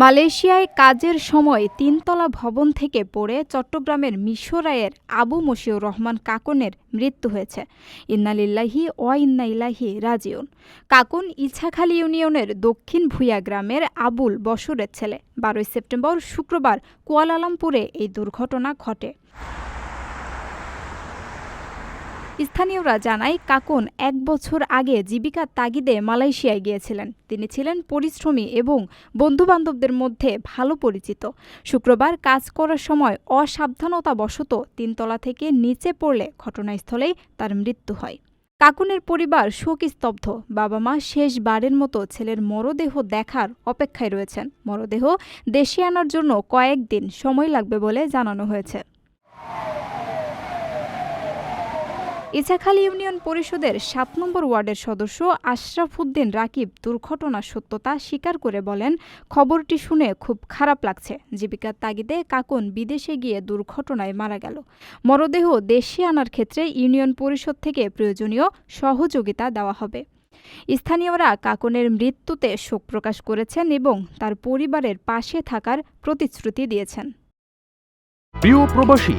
মালয়েশিয়ায় কাজের সময় তিনতলা ভবন থেকে পড়ে চট্টগ্রামের মিশরায়ের আবু মশিউর রহমান কাকনের মৃত্যু হয়েছে। ইন্নালিল্লাহি ও ইন্না ইলাহি রাজিউন। কাকুন ইছাখালী ইউনিয়নের দক্ষিণ ভুইয়া গ্রামের আবুল বসরের ছেলে। বারোই সেপ্টেম্বর শুক্রবার কুয়ালালামপুরে এই দুর্ঘটনা ঘটে। স্থানীয়রা জানায়, কাকুন এক বছর আগে জীবিকার তাগিদে মালয়েশিয়ায় গিয়েছিলেন। তিনি ছিলেন পরিশ্রমী এবং বন্ধুবান্ধবদের মধ্যে ভালো পরিচিত। শুক্রবার কাজ করার সময় অসাবধানতাবশত তিনতলা থেকে নিচে পড়লে ঘটনাস্থলেই তার মৃত্যু হয়। কাকুনের পরিবার শোকস্তব্ধ। বাবা মা শেষবারের মতো ছেলের মরদেহ দেখার অপেক্ষায় রয়েছেন। মরদেহ দেশে আনার জন্য কয়েকদিন সময় লাগবে বলে জানানো হয়েছে। ইছাখালী ইউনিয়ন পরিষদের সাত নম্বর ওয়ার্ডের সদস্য আশরাফ উদ্দিন রাকিব দুর্ঘটনার সত্যতা স্বীকার করে বলেন, খবরটি শুনে খুব খারাপ লাগছে। জীবিকার তাগিদে কাকুন বিদেশে গিয়ে দুর্ঘটনায় মারা গেল। মরদেহ দেশে আনার ক্ষেত্রে ইউনিয়ন পরিষদ থেকে প্রয়োজনীয় সহযোগিতা দেওয়া হবে। স্থানীয়রা কাকনের মৃত্যুতে শোক প্রকাশ করেছেন এবং তার পরিবারের পাশে থাকার প্রতিশ্রুতি দিয়েছেন। প্রিয় প্রবাসী